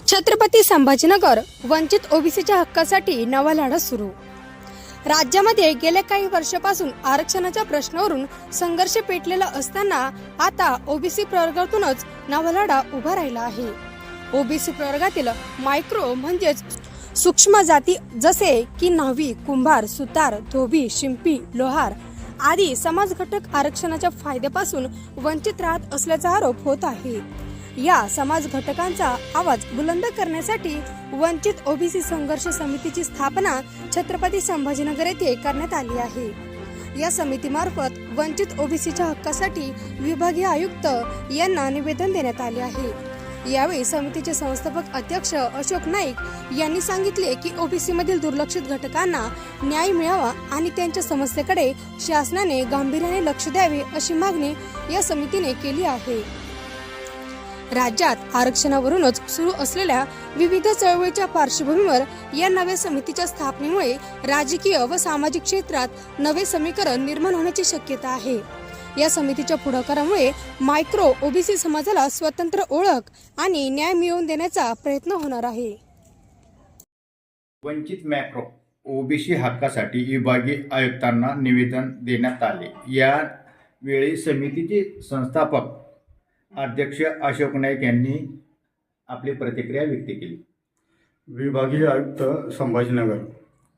छत्रपती संभाजीनगर वंचित ओबीसीच्या हक्कासाठी नवा लढा सुरू. राज्यामध्ये गेल्या काही वर्षापासून आरक्षणाच्या प्रश्नावरून संघर्ष पेटलेला असताना आता ओबीसी प्रवर्गातूनच नवा लढा उभा राहिला आहे. ओबीसी प्रवर्गातील मायक्रो म्हणजेच सूक्ष्म जाती जसे की न्हावी कुंभार सुतार धोबी शिंपी लोहार आदी समाज घटक आरक्षणाच्या फायद्यापासून वंचित राहत असल्याचा आरोप होत आहे. या समाज घटकांचा आवाज बुलंद करण्यासाठी वंचित ओबीसी संघर्ष समितीची स्थापना छत्रपती संभाजीनगर येथे करण्यात आली आहे. या समितीमार्फत वंचित ओबीसीच्या हक्कासाठी विभागीय आयुक्त यांना निवेदन देण्यात आले आहे. यावेळी समितीचे संस्थापक अध्यक्ष अशोक नाईक यांनी सांगितले की ओबीसी मधील दुर्लक्षित घटकांना न्याय मिळावा आणि त्यांच्या समस्येकडे शासनाने गांभीर्याने लक्ष द्यावे अशी मागणी या समितीने केली आहे. राज्यात आरक्षणावरूनच सुरू असलेल्या विविध चळवळीच्या पार्श्वभूमीवर या नव्या समितीच्या स्थापनेमुळे राजकीय व सामाजिक क्षेत्रात नवे समीकरण निर्माण होण्याची शक्यता आहे. या समितीच्या पुढाकारामुळे मायक्रो ओबीसी समाजाला स्वतंत्र ओळख आणि न्याय मिळवून देण्याचा प्रयत्न होणार आहे. वंचित मॅक्रो ओबीसी हक्कासाठी विभागीय आयुक्तांना निवेदन देण्यात आले. यावेळी समितीचे संस्थापक अध्यक्ष अशोक नाईक यांनी आपली प्रतिक्रिया व्यक्त केली. विभागीय आयुक्त संभाजीनगर.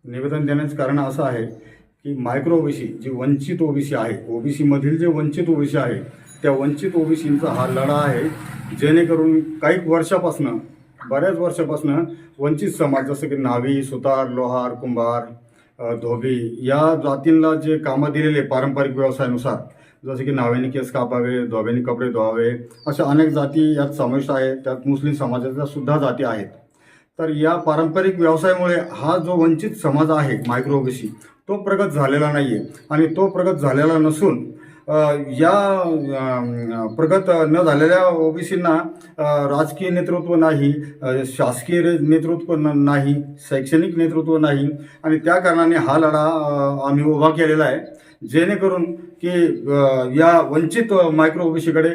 निवेदन देण्याचं कारण असं आहे की मायक्रो ओबीसी जी वंचित ओबीसी आहे ओबीसीमधील जे वंचित ओबीसी आहे त्या वंचित ओबीसींचा हा लढा आहे जेणेकरून काही वर्षापासनं बऱ्याच वर्षापासनं वंचित समाज जसं की न्हावी सुतार लोहार कुंभार धोबी या जातींना जे कामं दिलेले पारंपरिक व्यवसायानुसार जसे की न्हाव्याने केस कापावे धोब्याने कपडे धुवावे अशा अनेक जाती यात समाविष्ट आहेत त्यात मुस्लिम समाजाच्या सुद्धा जाती आहेत. तर या पारंपरिक व्यवसायामुळे हा जो वंचित समाज आहे मायक्रो तो प्रगत झालेला नाही आहे आणि तो प्रगत झालेला नसून या प्रगत न झालेल्या ओबीसींना राजकीय नेतृत्व नाही शासकीय नेतृत्व नाही शैक्षणिक नेतृत्व नाही. आणि त्या कारणाने हा लढा आम्ही उभा केलेला आहे. जेणेकरून की या वंचित मायक्रो ओबीसीकडे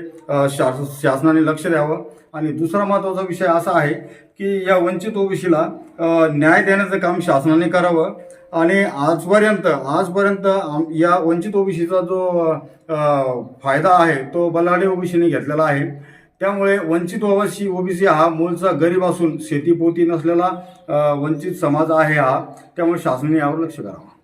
शास शासनाने लक्ष द्यावं. आणि दुसरा महत्त्वाचा विषय असा आहे की या वंचित ओबीसीला न्याय देण्याचं काम शासनाने करावं. आणि आजपर्यंत आजपर्यंत आम- या वंचित ओबीसीचा जो फायदा आहे तो बलाढ्य ओबीसीने घेतलेला आहे. त्यामुळे वंचित ओबीसी ओबीसी हा मूळचा गरीब असून शेतीपोती नसलेला वंचित समाज आहे हा. त्यामुळे शासनाने यावर लक्ष करावं.